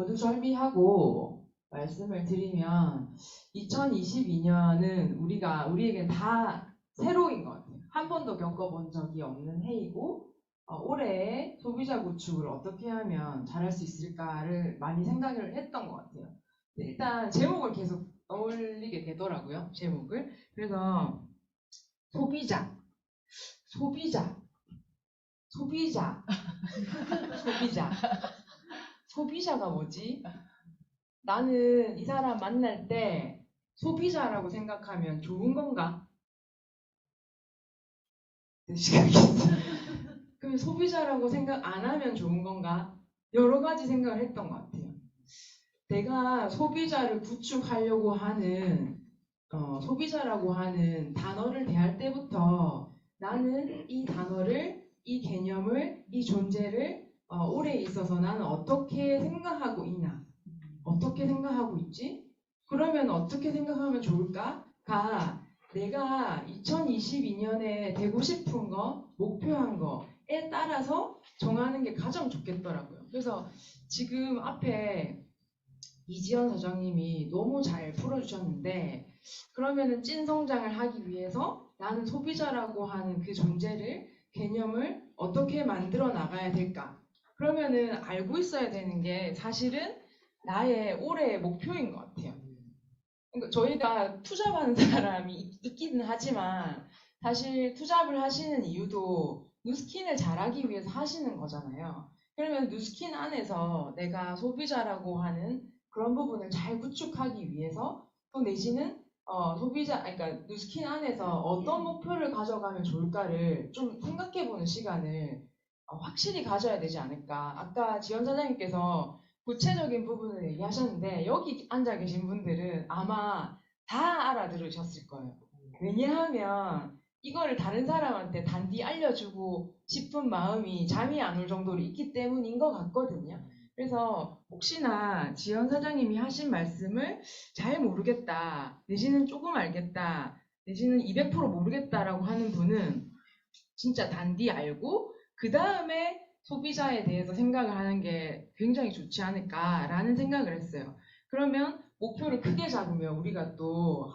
거두절미하고 말씀을 드리면 2022년은 우리가 우리에게 다 새로인 것 같아요. 한 번도 겪어본 적이 없는 해이고 어, 올해 소비자 구축을 어떻게 하면 잘할 수 있을까를 많이 생각을 했던 것 같아요. 일단 제목을 계속 떠올리게 되더라고요. 제목을. 그래서 소비자, 소비자, 소비자, 소비자. 소비자가 뭐지? 나는 이 사람 만날 때 소비자라고 생각하면 좋은 건가? 그럼 소비자라고 생각 안 하면 좋은 건가? 여러 가지 생각을 했던 것 같아요. 내가 소비자를 구축하려고 하는 어, 소비자라고 하는 단어를 대할 때부터 나는 이 단어를, 이 개념을, 이 존재를 어, 올해 있어서 나는 어떻게 생각하고 있나? 어떻게 생각하고 있지? 그러면 어떻게 생각하면 좋을까?가 내가 2022년에 되고 싶은 거, 목표한 거에 따라서 정하는 게 가장 좋겠더라고요. 그래서 지금 앞에 이지연 사장님이 너무 잘 풀어주셨는데 그러면은 찐 성장을 하기 위해서 나는 소비자라고 하는 그 존재를 개념을 어떻게 만들어 나가야 될까? 그러면은 알고 있어야 되는 게 사실은 나의 올해의 목표인 것 같아요. 그러니까 저희가 투잡하는 사람이 있- 있기는 하지만 사실 투잡을 하시는 이유도 뉴스킨을 잘하기 위해서 하시는 거잖아요. 그러면 뉴스킨 안에서 내가 소비자라고 하는 그런 부분을 잘 구축하기 위해서 또 내지는 어, 소비자, 그러니까 뉴스킨 안에서 어떤 목표를 가져가면 좋을까를 좀 생각해보는 시간을 어, 확실히 가져야 되지 않을까. 아까 지원 사장님께서 구체적인 부분을 얘기하셨는데 여기 앉아 계신 분들은 아마 다 알아들으셨을 거예요. 왜냐하면 이거를 다른 사람한테 단디 알려주고 싶은 마음이 잠이 안 올 정도로 있기 때문인 것 같거든요. 그래서 혹시나 지연 사장님이 하신 말씀을 잘 모르겠다, 내지는 조금 알겠다, 내지는 200% 모르겠다라고 하는 분은 진짜 단디 알고 그 다음에 소비자에 대해서 생각을 하는 게 굉장히 좋지 않을까라는 생각을 했어요. 그러면 목표를 크게 잡으면 우리가 또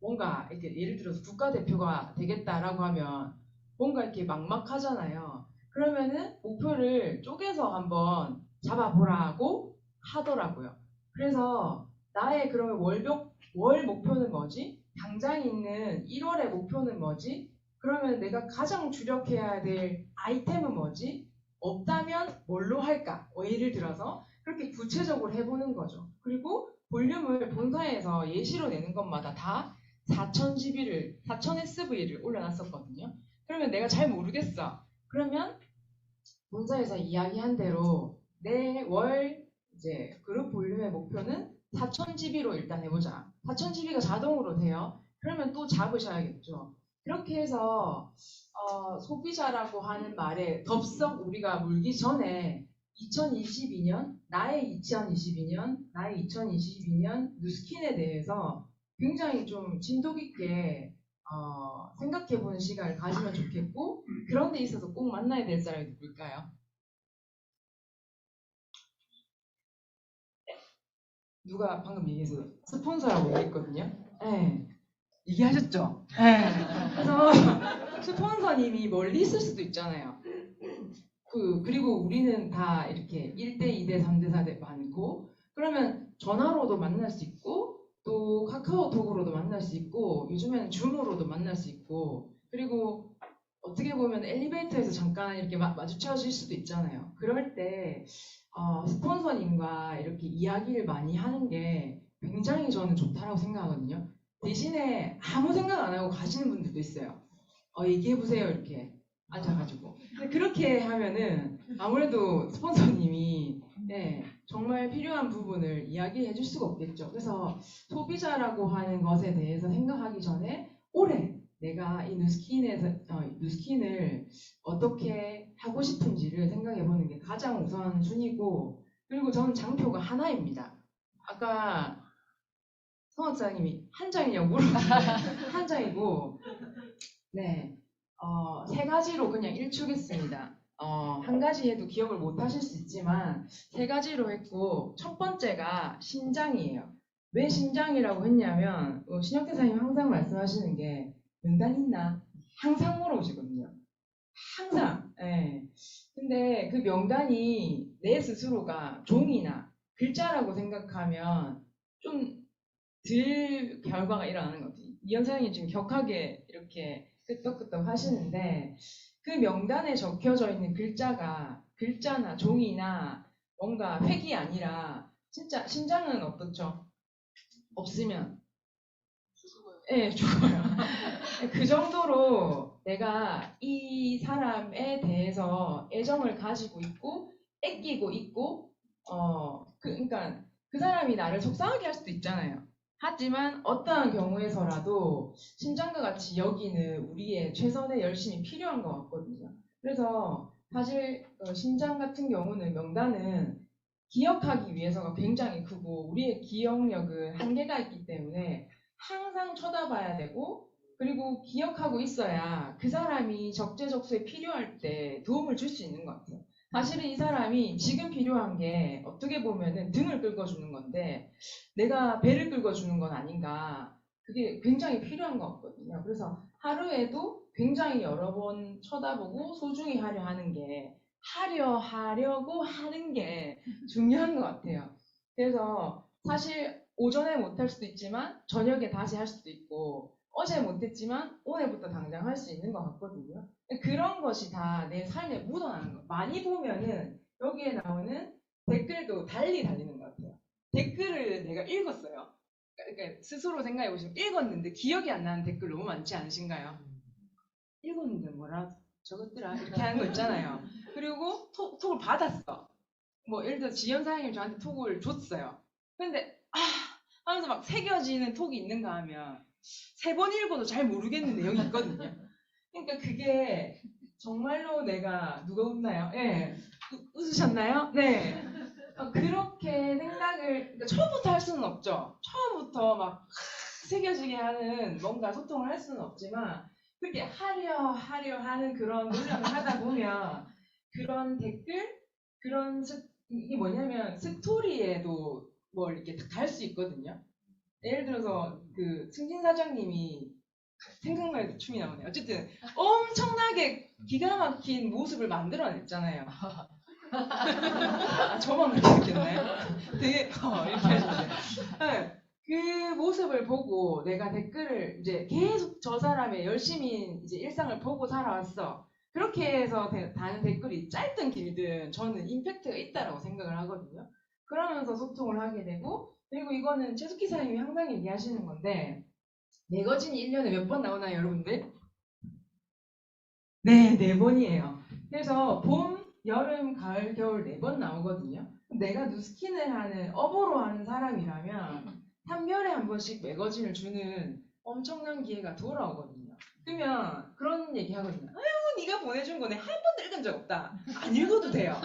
뭔가 이렇게 예를 들어서 국가대표가 되겠다라고 하면 뭔가 이렇게 막막하잖아요. 그러면은 목표를 쪼개서 한번 잡아보라고 하더라고요. 그래서 나의 그러면 월목, 월 목표는 뭐지? 당장 있는 1월의 목표는 뭐지? 그러면 내가 가장 주력해야 될 아이템은 뭐지? 없다면 뭘로 할까? 뭐 예를 들어서 그렇게 구체적으로 해보는 거죠. 그리고 볼륨을 본사에서 예시로 내는 것마다 다 4000GB를, 4000SV를 올려놨었거든요. 그러면 내가 잘 모르겠어. 그러면 본사에서 이야기한 대로 내 월 이제 그룹 볼륨의 목표는 4000GB로 일단 해보자. 4000GB가 자동으로 돼요. 그러면 또 잡으셔야겠죠. 그렇게 해서 어, 소비자라고 하는 말에 덥석 우리가 물기 전에 2022년 나의 2022년 나의 2022년 뉴스킨에 대해서 굉장히 좀 진도 깊게 어, 생각해보는 시간을 가지면 좋겠고 그런 데 있어서 꼭 만나야 될 사람이 누굴까요? 누가 방금 얘기해서 스폰서라고 얘기했거든요. 네. 얘기하셨죠? 네. 그래서 스폰서님이 멀리 있을 수도 있잖아요. 그, 그리고 우리는 다 이렇게 1대, 2대, 3대, 4대 많고, 그러면 전화로도 만날 수 있고, 또 카카오톡으로도 만날 수 있고, 요즘에는 줌으로도 만날 수 있고, 그리고 어떻게 보면 엘리베이터에서 잠깐 이렇게 마, 마주쳐질 수도 있잖아요. 그럴 때, 어, 스폰서님과 이렇게 이야기를 많이 하는 게 굉장히 저는 좋다라고 생각하거든요. 대신에 아무 생각 안 하고 가시는 분들도 있어요. 어, 얘기해보세요, 이렇게. 앉아가지고. 그렇게 하면은 아무래도 스폰서님이 네, 정말 필요한 부분을 이야기해 줄 수가 없겠죠. 그래서 소비자라고 하는 것에 대해서 생각하기 전에 올해 내가 이 뉴스킨에서, 어, 뉴스킨을 어떻게 하고 싶은지를 생각해 보는 게 가장 우선 순위고, 그리고 저는 장표가 하나입니다. 아까 성학사님이 한 장이냐고 물어봤는데 한 장이고, 네, 어, 세 가지로 그냥 일축했습니다. 어, 한 가지 해도 기억을 못 하실 수 있지만 세 가지로 했고 첫 번째가 신장이에요. 왜 신장이라고 했냐면 어, 신혁 대 사님 항상 말씀하시는 게 명단 있나? 항상 물어보시거든요. 항상. 예. 근데 그 명단이 내 스스로가 종이나 글자라고 생각하면 좀 덜 결과가 일어나는 것 같아요. 이현사님이 지금 격하게 이렇게 끄떡끄떡 하시는데 그 명단에 적혀져 있는 글자가 글자나 종이나 뭔가 획이 아니라 진짜 신장은 어떻죠? 없으면 예, 죽어요. 그 정도로 내가 이 사람에 대해서 애정을 가지고 있고 애끼고 있고 어, 그, 그러니까 그 사람이 나를 속상하게 할 수도 있잖아요. 하지만 어떠한 경우에서라도 심장과 같이 여기는 우리의 최선의 열심이 필요한 것 같거든요. 그래서 사실 어, 심장 같은 경우는 명단은 기억하기 위해서가 굉장히 크고 우리의 기억력은 한계가 있기 때문에 항상 쳐다봐야 되고 그리고 기억하고 있어야 그 사람이 적재적소에 필요할 때 도움을 줄 수 있는 것 같아요. 사실은 이 사람이 지금 필요한 게 어떻게 보면은 등을 긁어주는 건데 내가 배를 긁어주는 건 아닌가 그게 굉장히 필요한 것 같거든요. 그래서 하루에도 굉장히 여러 번 쳐다보고 소중히 하려 하는 게 하려 하려고 하는 게 중요한 것 같아요. 그래서 사실 오전에 못 할 수도 있지만 저녁에 다시 할 수도 있고 어제 못했지만 오늘부터 당장 할 수 있는 것 같거든요. 그런 것이 다 내 삶에 묻어나는 거. 많이 보면은 여기에 나오는 댓글도 달리 달리는 것 같아요. 댓글을 내가 읽었어요. 그러니까 스스로 생각해 보시면 읽었는데 기억이 안 나는 댓글 너무 많지 않으신가요? 읽었는데 뭐라 적었더라 이렇게 하는 거 있잖아요. 그리고 톡, 톡을 받았어. 뭐 예를 들어 지연 사장님 저한테 톡을 줬어요. 근데 아 하면서 막 새겨지는 톡이 있는가 하면 세 번 읽어도 잘 모르겠는 내용이 있거든요. 그러니까 그게 정말로 내가 누가 웃나요? 예. 우- 웃으셨나요? 네. 어, 그렇게 생각을 그러니까 처음부터 할 수는 없죠. 처음부터 막 새겨지게 하는 뭔가 소통을 할 수는 없지만 그렇게 하려 하려 하는 그런 노력을 하다 보면 그런 댓글 그런 스- 이게 뭐냐면 스토리에도 뭘 이렇게 달 수 있거든요. 예를 들어서 그 승진 사장님이 해도 춤이 나오네 요. 어쨌든 엄청나게 기가 막힌 모습을 만들어냈잖아요. 아, 저만 그렇겠나요? 되게 어, 이렇게 하시는데 네, 그 모습을 보고 내가 댓글을 이제 계속 저 사람의 열심히 이제 일상을 보고 살아왔어. 그렇게 해서 대- 다는 댓글이 짧든 길든 저는 임팩트가 있다라고 생각을 하거든요. 그러면서 소통을 하게 되고 그리고 이거는 최숙희 사장님이 항상 얘기하시는 건데 매거진이 1년에 몇 번 나오나요 여러분들? 네, 네 번이에요. 그래서 봄, 여름, 가을, 겨울 네 번 나오거든요. 내가 누스킨을 하는 어보로 하는 사람이라면 3개월에 한 번씩 매거진을 주는 엄청난 기회가 돌아오거든요. 그러면 그런 얘기 하거든요. 아유, 네가 보내준 거네 한 번도 읽은 적 없다. 안 읽어도 돼요.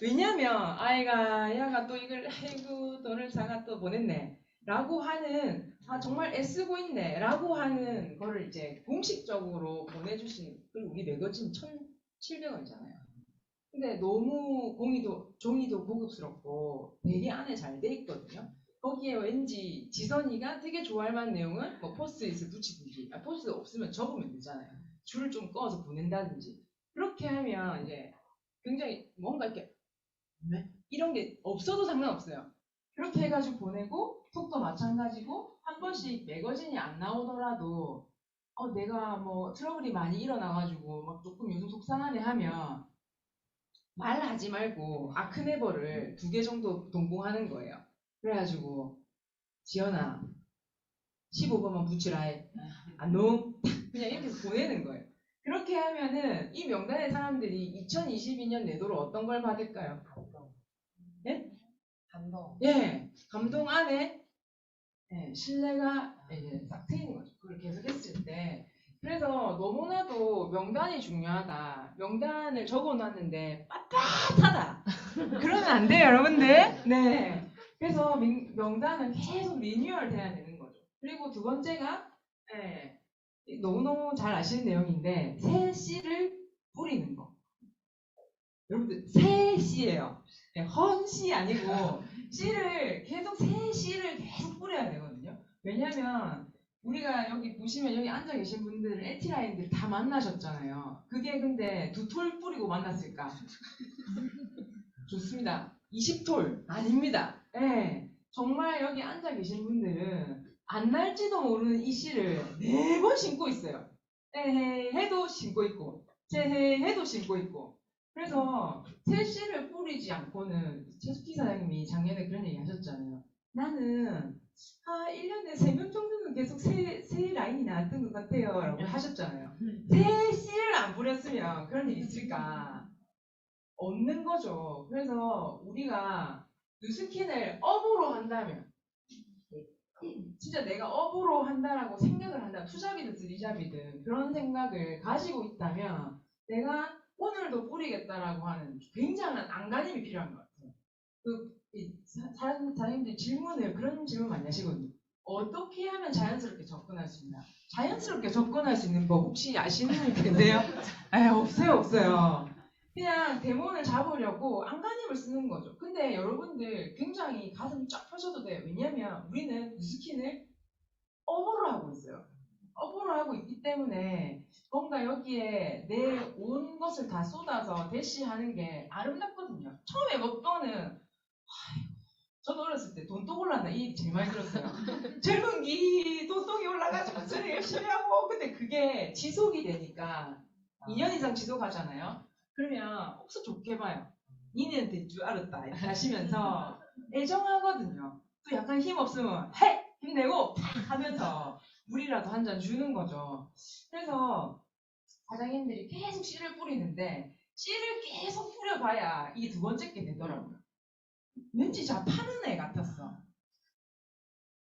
왜냐면 아이가 야가 또 이걸 아이고 너를 자가 또 보냈네. 라고 하는 아 정말 애쓰고 있네 라고 하는 거를 이제 공식적으로 보내주신 그리고 우리 매거진 1,700원이잖아요. 근데 너무 공이도 종이도 고급스럽고 되게 안에 잘 돼 있거든요. 거기에 왠지 지선이가 되게 좋아할 만한 내용을 뭐 포스트잇을 붙이든지 아, 포스트 없으면 적으면 되잖아요. 줄을 좀 꺼서 보낸다든지 그렇게 하면 이제 굉장히 뭔가 이렇게 네? 이런 게 없어도 상관없어요. 그렇게 해가지고 보내고 톡도 마찬가지고 한 번씩 매거진이 안 나오더라도 어 내가 뭐 트러블이 많이 일어나가지고 막 조금 요즘 속상하네 하면 말하지 말고 아크네버를 두 개 정도 동봉하는 거예요. 그래가지고 지연아 15번만 붙이라 해. 안녕 그냥 이렇게 보내는 거예요. 그렇게 하면은 이 명단의 사람들이 2022년 내도로 어떤 걸 받을까요? 네? 감동. 예, 감동 안에 예, 신뢰가 이제 싹 트이는 거죠. 그걸 계속 했을 때. 그래서 너무나도 명단이 중요하다. 명단을 적어놨는데 빳빳하다. 그러면 안 돼요, 여러분들. 네. 그래서 명- 명단은 계속 리뉴얼 돼야 되는 거죠. 그리고 두 번째가 예, 너무너무 잘 아시는 내용인데 새 씨를 뿌리는 거. 여러분들 새 씨예요. 네, 헌씨 아니고 씨를 계속 새 씨를 계속 뿌려야 되거든요. 왜냐면 우리가 여기 보시면 여기 앉아 계신 분들 에티라인들 다 만나셨잖아요. 그게 근데 두 톨 뿌리고 만났을까? 좋습니다. 20톨 아닙니다. 예. 정말 여기 앉아 계신 분들은 안 날지도 모르는 이 씨를 네번 신고 있어요. 에헤 해도 신고 있고 제헤 해도 신고 있고 그래서 새 씨를 뿌리지 않고는 최숙희 사장님이 작년에 그런 얘기 하셨잖아요. 나는 아 1년에 3명 정도는 계속 새, 새 라인이 나왔던 것 같아요 라고 하셨잖아요. 새 씨를 안 뿌렸으면 그런 일이 있을까? 없는 거죠. 그래서 우리가 뉴스킨을 업으로 한다면 진짜 내가 업으로 한다라고 생각을 한다. 투잡이든 쓰리잡이든 그런 생각을 가지고 있다면 내가 오늘도 뿌리겠다라고 하는 굉장한 안간힘이 필요한 것 같아요. 그, 이 사- 사람, 사람들이 질문을 그런 질문 많이 하시거든요. 어떻게 하면 자연스럽게 접근할 수 있나? 자연스럽게 접근할 수 있는 법 혹시 아시는 분 계세요? 에 없어요, 없어요. 그냥 데몬을 잡으려고 안간힘을 쓰는 거죠. 근데 여러분들 굉장히 가슴이 쫙 펴셔도 돼요. 왜냐면 우리는 뉴스킨을 업으로 하고 있어요. 업으로 하고 있기 때문에 뭔가 여기에 내 온 것을 다 쏟아서 대시하는 게 아름답거든요. 처음에 먹돈은 저도 어렸을 때 돈독 올랐나 이 얘기 제일 많이 들었어요. 젊은 기 돈독이 올라가지고 저는 열심히 하고 근데 그게 지속이 되니까 2년 이상 지속하잖아요. 그러면 옥수 좋게 봐요. 니는 될 줄 알았다 이렇게 하시면서 애정하거든요. 또 약간 힘 없으면 해 힘내고 팍 하면서 물이라도 한 잔 주는 거죠. 그래서 사장님들이 계속 씨를 뿌리는데 씨를 계속 뿌려봐야 이게 두 번째 게 되더라고요. 왠지 자 파는 애 같았어.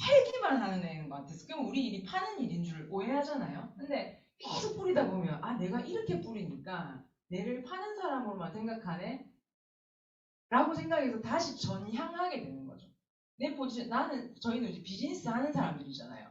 팔기만 하는 애인 것 같았어. 그럼 우리 일이 파는 일인 줄 오해하잖아요. 근데 계속 뿌리다 보면 아 내가 이렇게 뿌리니까 내를 파는 사람으로만 생각하네? 라고 생각해서 다시 전향하게 되는 거죠. 내 포지션, 나는, 저희는 이제 비즈니스 하는 사람들이잖아요.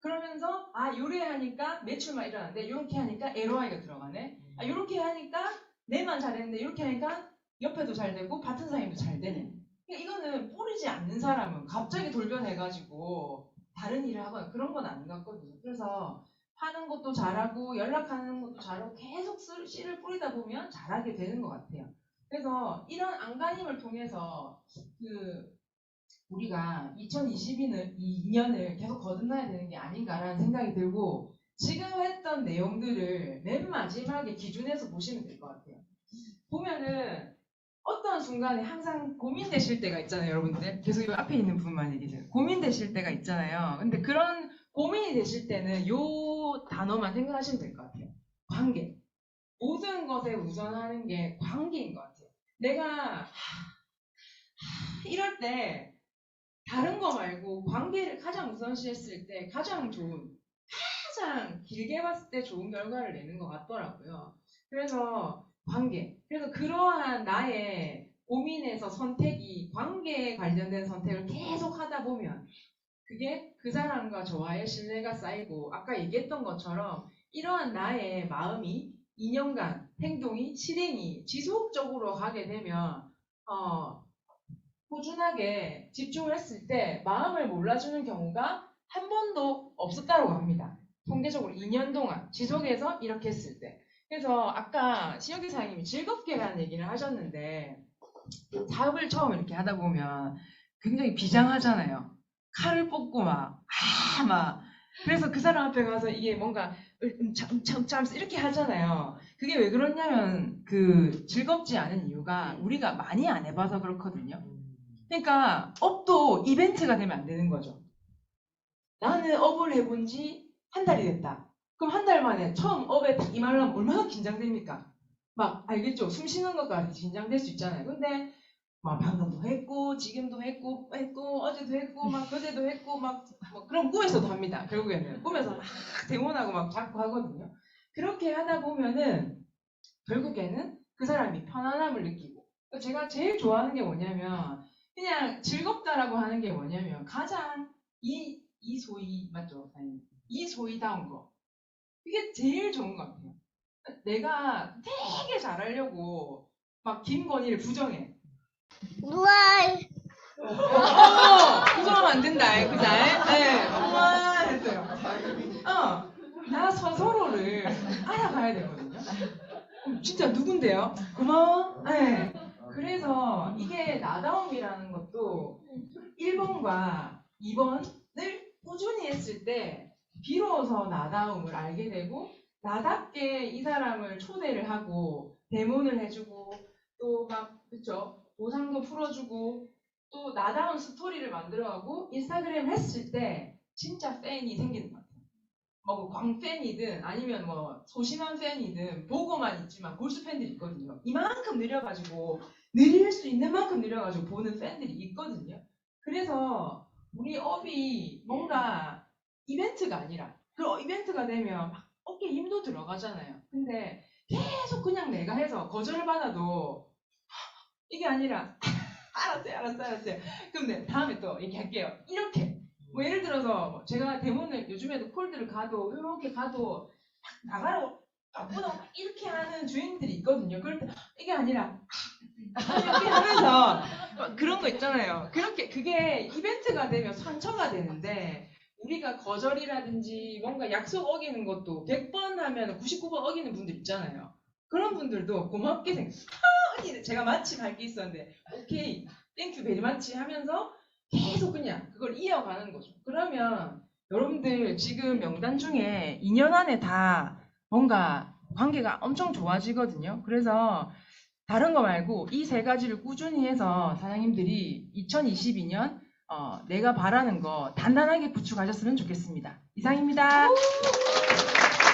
그러면서, 아, 요래 하니까 매출만 일어나는데, 요렇게 하니까 LOI가 들어가네? 아, 요렇게 하니까 내만 잘했는데, 요렇게 하니까 옆에도 잘 되고, 같은 사람도 잘 되네. 그러니까 이거는 뿌리지 않는 사람은 갑자기 돌변해가지고, 다른 일을 하거나 그런 건 아닌 것 같거든요. 그래서, 하는 것도 잘하고 연락하는 것도 잘하고 계속 쓰- 씨를 뿌리다 보면 잘하게 되는 것 같아요. 그래서 이런 안간힘을 통해서 그 우리가 2022년을 계속 거듭나야 되는 게 아닌가라는 생각이 들고 지금 했던 내용들을 맨 마지막에 기준에서 보시면 될 것 같아요. 보면은 어떤 순간에 항상 고민되실 때가 있잖아요, 여러분들. 계속 이 앞에 있는 분만 얘기해요. 고민되실 때가 있잖아요. 근데 그런 고민이 되실 때는 요 단어만 생각하시면 될 것 같아요. 관계. 모든 것에 우선하는 게 관계인 것 같아요. 내가 하, 하, 이럴 때 다른 거 말고 관계를 가장 우선시했을 때 가장 좋은 가장 길게 봤을 때 좋은 결과를 내는 것 같더라고요. 그래서 관계. 그래서 그러한 나의 고민에서 선택이 관계에 관련된 선택을 계속 하다 보면 그게 그 사람과 저와의 신뢰가 쌓이고 아까 얘기했던 것처럼 이러한 나의 마음이 2년간 행동이 실행이 지속적으로 가게 되면 어, 꾸준하게 집중을 했을 때 마음을 몰라주는 경우가 한 번도 없었다고 합니다. 통계적으로 2년 동안 지속해서 이렇게 했을 때. 그래서 아까 시혁이 사장님이 즐겁게라는 얘기를 하셨는데 사업을 처음 이렇게 하다 보면 굉장히 비장하잖아요. 칼을 뽑고 막, 아, 막. 그래서 그 사람 앞에 가서 이게 뭔가 음참 음참 이렇게 하잖아요. 그게 왜 그러냐면 그 즐겁지 않은 이유가 우리가 많이 안 해봐서 그렇거든요. 그러니까 업도 이벤트가 되면 안 되는 거죠. 나는 업을 해본 지 한 달이 됐다. 그럼 한 달 만에 처음 업에 딱 임하려면 얼마나 긴장됩니까? 막 알겠죠? 숨 쉬는 것까지 긴장될 수 있잖아요. 근데 막 방금도 했고 지금도 했고 했고 어제도 했고 막 그제도 했고 막, 뭐 그럼 꿈에서도 합니다. 결국에는 꿈에서 막 대원하고 막 자꾸 하거든요. 그렇게 하다 보면은 결국에는 그 사람이 편안함을 느끼고 제가 제일 좋아하는 게 뭐냐면 그냥 즐겁다라고 하는 게 뭐냐면 가장 이, 이 소위 맞죠? 이 소위다운 거 이게 제일 좋은 것 같아요. 내가 되게 잘하려고 막 김건희를 부정해. 우와, 어, 부정하면 안 된다, 그자? 네, 우와 했어요. 어, 나 서서로를 알아가야 되거든요. 어, 진짜 누군데요? 고마워. 네. 그래서 이게 나다움이라는 것도 1번과 2번을 꾸준히 했을 때 비로소 나다움을 알게 되고 나답게 이 사람을 초대를 하고 대문을 해주고 또 막 그쵸 보상도 풀어주고 또 나다운 스토리를 만들어가고 인스타그램 했을 때 진짜 팬이 생기는 것 같아요. 뭐 광팬이든 아니면 뭐 소심한 팬이든 보고만 있지만 골수 팬들이 있거든요. 이만큼 느려가지고 느릴 수 있는 만큼 느려가지고 보는 팬들이 있거든요. 그래서 우리 업이 뭔가 이벤트가 아니라 그 이벤트가 되면 막 어깨 힘도 들어가잖아요. 근데 계속 그냥 내가 해서 거절을 받아도 이게 아니라 알았어요, 알았어요, 알았어요. 그럼 네, 다음에 또 얘기할게요. 이렇게 뭐 예를 들어서 뭐 제가 대본을 요즘에도 콜드를 가도 이렇게 가도 막 나가라고 나쁘다 막 이렇게 하는 주인들이 있거든요. 그럴 때 이게 아니라 이렇게 하면서 막 그런 거 있잖아요. 그렇게 그게 이벤트가 되면 상처가 되는데 우리가 거절이라든지 뭔가 약속 어기는 것도 100번 하면 99번 어기는 분들 있잖아요. 그런 분들도 고맙게 생각. 아, 언니, 제가 마침 할 게 있었는데, 오케이, 땡큐 베리 마치 하면서 계속 그냥 그걸 이어가는 거죠. 그러면 여러분들 지금 명단 중에 2년 안에 다 뭔가 관계가 엄청 좋아지거든요. 그래서 다른 거 말고 이 세 가지를 꾸준히 해서 사장님들이 2022년 어, 내가 바라는 거 단단하게 구축하셨으면 좋겠습니다. 이상입니다.